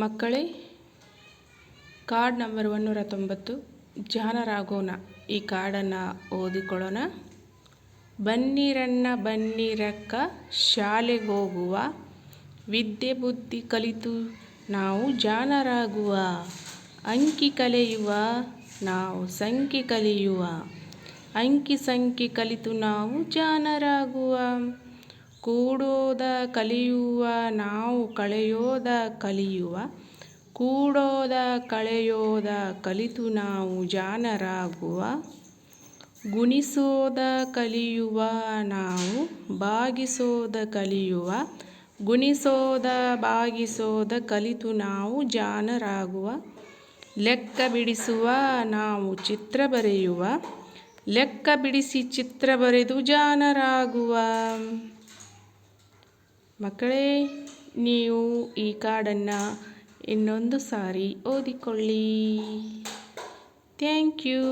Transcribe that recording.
ಮಕ್ಕಳೇ, card number ಒನ್ನೂರ ತೊಂಬತ್ತು ಜಾನರಾಗೋಣ. ಈ ಕಾರ್ಡನ್ನು ಓದಿಕೊಳ್ಳೋಣ. ಬನ್ನಿರಣ್ಣ, ಬನ್ನಿರಕ್ಕ ಶಾಲೆಗೆ ಹೋಗುವ ವಿದ್ಯೆ, ಬುದ್ಧಿ, ಕಲಿತು ನಾವು ಜಾನರಾಗುವ. ಅಂಕಿ ಕಲಿಯುವ, ನಾವು ಸಂಖ್ಯೆ ಕಲಿಯುವ. ಅಂಕಿ ಸಂಖ್ಯೆ ಕಲಿತು ನಾವು ಜಾನರಾಗುವ. ಕೂಡೋದ ಕಲಿಯುವ ನಾವು ಕಳೆಯೋದ ಕಲಿಯುವ, ಕೂಡೋದ ಕಳೆಯೋದ ಕಲಿತು ನಾವು ಜಾನರಾಗುವ, ಗುಣಿಸೋದ ಕಲಿಯುವ ನಾವು ಬಾಗಿಸೋದ ಕಲಿಯುವ, ಗುಣಿಸೋದ ಬಾಗಿಸೋದ ಕಲಿತು ನಾವು ಜಾನರಾಗುವ, ಲೆಕ್ಕ ಬಿಡಿಸುವ ನಾವು ಚಿತ್ರ ಬರೆಯುವ, ಲೆಕ್ಕ ಬಿಡಿಸಿ ಚಿತ್ರ ಬರೆದು ಜಾನರಾಗುವ. ಮಕ್ಕಳೇ ನೀವು ಈ ಕಾರ್ಡನ್ನು ಇನ್ನೊಂದು ಸಾರಿ ಓದಿಕೊಳ್ಳಿ. Thank you.